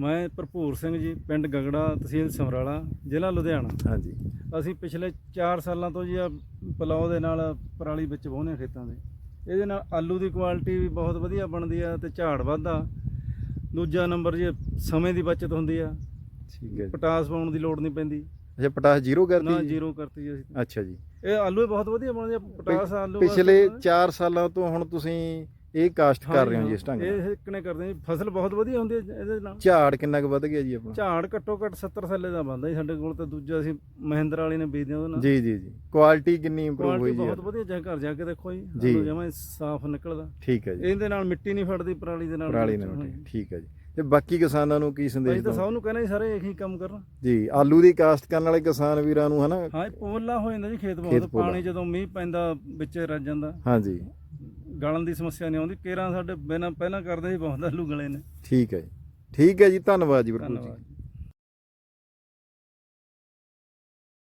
ਮੈਂ ਭਰਪੂਰ ਸਿੰਘ ਜੀ ਪਿੰਡ ਗਗੜਾ ਤਹਿਸੀਲ ਸਮਰਾਲਾ ਜ਼ਿਲ੍ਹਾ ਲੁਧਿਆਣਾ। ਹਾਂਜੀ। ਅਸੀਂ ਪਿਛਲੇ 4 ਸਾਲਾਂ ਤੋਂ ਜੀ ਆ ਪਲਾਉ ਦੇ ਨਾਲ ਪਰਾਲੀ ਵਿੱਚ ਵਾਹੁੰਦੇ ਖੇਤਾਂ ਦੇ। ਇਹਦੇ ਨਾਲ ਆਲੂ ਦੀ ਕੁਆਲਿਟੀ ਵੀ ਬਹੁਤ ਵਧੀਆ ਬਣਦੀ ਆ ਤੇ ਝਾੜ ਵੱਧਦਾ। ਦੂਜਾ ਨੰਬਰ ਜੀ ਸਮੇਂ ਦੀ ਬਚਤ ਹੁੰਦੀ ਆ। ਠੀਕ ਹੈ ਪਟਾਸ ਪਾਉਣ ਦੀ ਲੋੜ ਨਹੀਂ ਪੈਂਦੀ। ਅੱਛਾ ਪਟਾਸ ਜ਼ੀਰੋ ਨਾ ਕਰਤੀ ਜੀ? ਜ਼ੀਰੋ ਕਰਤੀ ਅਸੀਂ। ਅੱਛਾ ਜੀ। ਇਹ ਆਲੂ ਬਹੁਤ ਵਧੀਆ ਬਣਦੇ ਆ ਪਟਾਸ ਆਲੂ ਪਿਛਲੇ ਵਾਸਤੇ 4 ਸਾਲਾਂ ਤੋਂ ਹੁਣ ਤੁਸੀਂ ਇਹ ਕਾਸ਼ਤ ਕਰ ਰਹੇ ਹੋ ਜੀ ਇਸ ਢੰਗ ਨਾਲ? ਇਹ ਇਕਣੇ ਕਰਦੇ ਜੀ ਫਸਲ ਬਹੁਤ ਵਧੀਆ ਹੁੰਦੀ ਹੈ ਇਹਦੇ ਨਾਲ। ਝਾੜ ਕਿੰਨਾ ਕੁ ਵੱਧ ਗਿਆ ਜੀ ਆਪਣਾ? ਝਾੜ ਘੱਟੋ ਘੱਟ 70 ਥੱਲੇ ਦਾ ਬੰਦਾ ਜੀ ਸਾਡੇ ਕੋਲ ਤੇ ਦੂਜਾ ਅਸੀਂ ਮਹਿੰਦਰ ਵਾਲੇ ਨੇ ਬੀਜਦੇ ਉਹਦੇ ਨਾਲ। ਜੀ ਜੀ ਜੀ। ਕੁਆਲਿਟੀ ਕਿੰਨੀ ਇੰਪਰੂਵ ਹੋਈ ਜੀ? ਬਹੁਤ ਵਧੀਆ ਜਾ ਘਰ ਜਾ ਕੇ ਦੇਖੋ ਜੀ ਜੀ। ਜਮਾ ਸਾਫ਼ ਨਿਕਲਦਾ। ਠੀਕ ਹੈ ਜੀ। ਇਹਦੇ ਨਾਲ ਮਿੱਟੀ ਨਹੀਂ ਫੜਦੀ ਪਰਾਲੀ ਦੇ ਨਾਲ ਪਰਾਲੀ ਨਾਲ। ਠੀਕ ਹੈ ਜੀ। ਤੇ ਬਾਕੀ ਕਿਸਾਨਾਂ ਨੂੰ ਕੀ ਸੰਦੇਸ਼ ਅਸੀਂ ਤਾਂ ਸਭ ਨੂੰ ਕਹਿੰਦੇ ਜੀ ਸਾਰੇ ਇਹੀ ਕੰਮ ਕਰਨ। ਜੀ ਆਲੂ ਦੀ ਕਾਸ਼ਤ ਕਰਨ ਵਾਲੇ ਕਿਸਾਨ ਵੀਰਾਂ ਨੂੰ ਹਨਾ? ਹਾਂ ਪੋਲਾ ਹੋ ਜਾਂਦਾ ਜੀ ਖੇਤ ਬਹੁਤ। ਪਾਣੀ ਜਦੋਂ ਮੀਂਹ ਪੈਂਦਾ ਵਿੱਚ ਰਜ ਜਾਂਦਾ। ਹਾਂਜੀ। ਗਲਣ ਦੀ ਸਮੱਸਿਆ ਨਹੀਂ ਆਉਂਦੀ ਕੇਰਾਂ ਸਾਡੇ ਬਿਨਾਂ ਪਹਿਲਾਂ ਕਰਦੇ ਸੀ ਬਹੁਤ ਆਲੂ ਗਲੇ ਨੇ। ਠੀਕ ਹੈ ਜੀ। ਠੀਕ ਹੈ ਜੀ ਧੰਨਵਾਦ ਜੀ ਬਿਲਕੁਲ ਜੀ। ਧੰਨਵਾਦ